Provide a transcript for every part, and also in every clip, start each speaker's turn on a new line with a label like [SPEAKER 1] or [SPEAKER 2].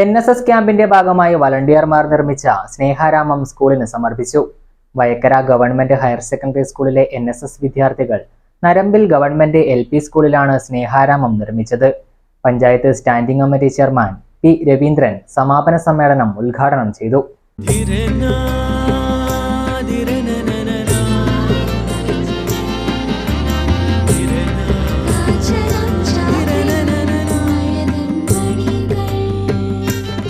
[SPEAKER 1] N S S ക്യാമ്പിന്റെ ഭാഗമായി വളണ്ടിയർമാർ നിർമ്മിച്ച സ്നേഹാരാമം സ്കൂളിന് സമർപ്പിച്ചു. വയക്കര ഗവൺമെന്റ് ഹയർ സെക്കൻഡറി സ്കൂളിലെ എൻ എസ് എസ് വിദ്യാർത്ഥികൾ നരമ്പിൽ ഗവൺമെന്റ് എൽ പി സ്കൂളിലാണ് സ്നേഹാരാമം നിർമ്മിച്ചത്. Panchayat standing committee chairman P Raveendran സമാപന സമ്മേളനം ഉദ്ഘാടനം ചെയ്തു.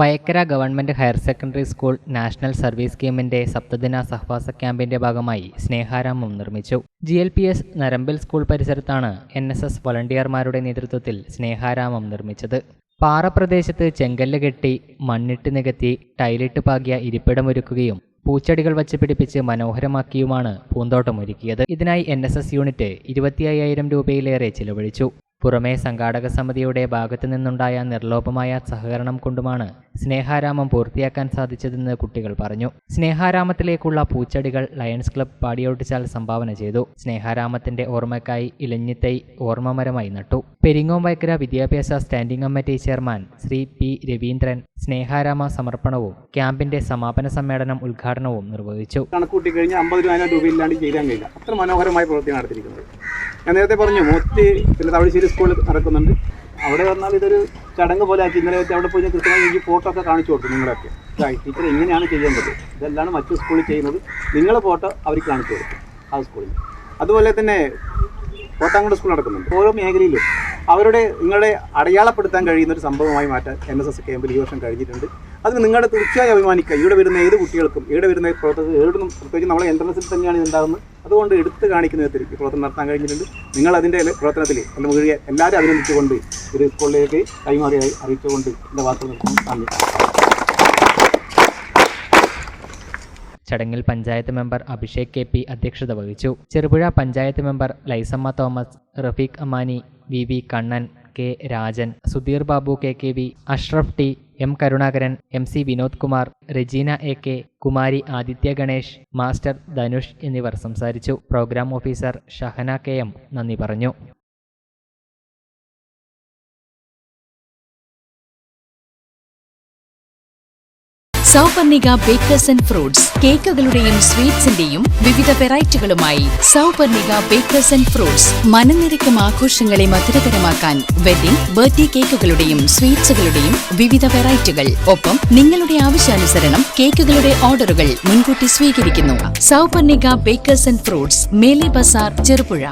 [SPEAKER 1] Vayakkara government higher secondary school national service സ്കീമിന്റെ സപ്തദിന സഹവാസ ക്യാമ്പിന്റെ ഭാഗമായി സ്നേഹാരാമം നിർമ്മിച്ചു. G L P S നരമ്പിൽ school പരിസരത്താണ് എൻ എസ് എസ് വളണ്ടിയർമാരുടെ നേതൃത്വത്തിൽ സ്നേഹാരാമം നിർമ്മിച്ചത്. പാറപ്രദേശത്ത് ചെങ്കല്ല് കെട്ടി മണ്ണിട്ട് നികത്തി ടൈലിട്ട് പാകിയ ഇരിപ്പിടമൊരുക്കുകയും പൂച്ചെടികൾ വച്ച് പിടിപ്പിച്ച് മനോഹരമാക്കിയുമാണ് പൂന്തോട്ടമൊരുക്കിയത്. ഇതിനായി എൻ എസ് എസ് യൂണിറ്റ് ഇരുപത്തി അയ്യായിരം രൂപയിലേറെ ചിലവഴിച്ചു. പുറമേ സംഘാടക സമിതിയുടെ ഭാഗത്തു നിന്നുണ്ടായ നിർലോഭമായ സഹകരണം കൊണ്ടുമാണ് സ്നേഹാരാമം പൂർത്തിയാക്കാൻ സാധിച്ചതെന്ന് കുട്ടികൾ പറഞ്ഞു. സ്നേഹാരാമത്തിലേക്കുള്ള പൂച്ചെടികൾ ലയൺസ് ക്ലബ് പാടിയൊട്ടിച്ചാൽ സംഭാവന ചെയ്തു. സ്നേഹാരാമത്തിന്റെ ഓർമ്മയ്ക്കായി ഇലഞ്ഞിത്തൈ ഓർമ്മമരമായി നട്ടു. പെരിങ്ങോം വൈക്കര വിദ്യാഭ്യാസ standing committee chairman Shri P Raveendran സ്നേഹാരാമ സമർപ്പണവും ക്യാമ്പിന്റെ സമാപന സമ്മേളനം ഉദ്ഘാടനവും നിർവഹിച്ചു.
[SPEAKER 2] കണക്കൂട്ടി കഴിഞ്ഞാൽ അമ്പതിനായിരം രൂപയില്ലാണ്ട് ചെയ്യാൻ കഴിയില്ല. അത്ര മനോഹരമായ പ്രവൃത്തി നടത്തിയിരിക്കുന്നത്. ഞാൻ നേരത്തെ പറഞ്ഞു മൂത്തി പിന്നെ തവളശ്ശേരി സ്കൂളിൽ നടക്കുന്നുണ്ട്. അവിടെ വന്നാൽ ഇതൊരു ചടങ്ങ് പോലെ ആക്കി ഇന്നലെ അവിടെ പോയി ഞാൻ കൃത്യമായി എനിക്ക് ഫോട്ടോ ഒക്കെ കാണിച്ചു കൊടുത്തു നിങ്ങളൊക്കെ. ടീച്ചർ ഇങ്ങനെയാണ് ചെയ്യേണ്ടത്. ഇതെല്ലാം മറ്റു സ്കൂളിൽ ചെയ്യുന്നത്. നിങ്ങളെ ഫോട്ടോ അവർക്ക് കാണിച്ചു കൊടുക്കും ആ സ്കൂളിൽ അതുപോലെ തന്നെ കോട്ടാങ്കോട് സ്കൂൾ നടക്കുന്നുണ്ട്. ഓരോ മേഖലയിലും അവരുടെ നിങ്ങളെ അടയാളപ്പെടുത്താൻ കഴിയുന്ന ഒരു സംഭവമായി മാറ്റാൻ എൻ എസ് എസ് ക്യാമ്പിൽ ഈ വർഷം കഴിഞ്ഞിട്ടുണ്ട്. അതിന് നിങ്ങളുടെ തീർച്ചയായും അഭിമാനിക്കുക. ഇവിടെ വരുന്ന ഏത് കുട്ടികൾക്കും ഇവിടെ വരുന്ന പ്രവർത്തകർ ഏടും പ്രത്യേകിച്ച് നമ്മളെ എൻട്രൻസിൽ തന്നെയാണ് ഇത് ഉണ്ടാകുന്നത് അതുകൊണ്ട് എടുത്ത് കാണിക്കുന്ന വിധത്തിൽ ഈ പ്രവർത്തനം നടത്താൻ കഴിഞ്ഞിട്ടുണ്ട്. നിങ്ങൾ അതിന്റെ പ്രവർത്തനത്തിൽ എന്റെ മുഴുവൻ എല്ലാവരും അഭിനന്ദിച്ചുകൊണ്ട് ഒരു സ്കൂളിലേക്ക് കൈമാറിയായി അറിയിച്ചുകൊണ്ട് എന്റെ വാർത്ത നിർത്തുന്നു. നന്ദി.
[SPEAKER 1] ചടങ്ങിൽ panchayat member Abhishek K P അധ്യക്ഷത വഹിച്ചു. Cherupuzha panchayat member Lysamma Thomas Rafeeq Amani V V Kannan K Rajan Sudheer Babu K K V Ashraf T M Karunakaran M C Vinod Kumar Regina A K Kumari Aditya Ganesh master Dhanush എന്നിവർ സംസാരിച്ചു. Programme officer Shahana K M നന്ദി പറഞ്ഞു.
[SPEAKER 3] Souparnika bakers and fruits കേക്കുകളുടെയും സ്വീറ്റ്സിന്റെയും വിവിധ വെറൈറ്റികളുമായി Souparnika bakers and fruits മനനിരക്കും ആഘോഷങ്ങളെ മധുരതരമാക്കാൻ വെഡിംഗ് ബർത്ത്ഡേ കേക്കുകളുടെയും സ്വീറ്റ്സുകളുടെയും വിവിധ വെറൈറ്റികൾ. ഒപ്പം നിങ്ങളുടെ ആവശ്യാനുസരണം കേക്കുകളുടെ ഓർഡറുകൾ മുൻകൂട്ടി സ്വീകരിക്കുന്നു. സൗപർണിക ബേക്കേഴ്സ് ആൻഡ് ഫ്രൂട്ട്സ് മേലെ ബസാർ ചെറുപുഴ.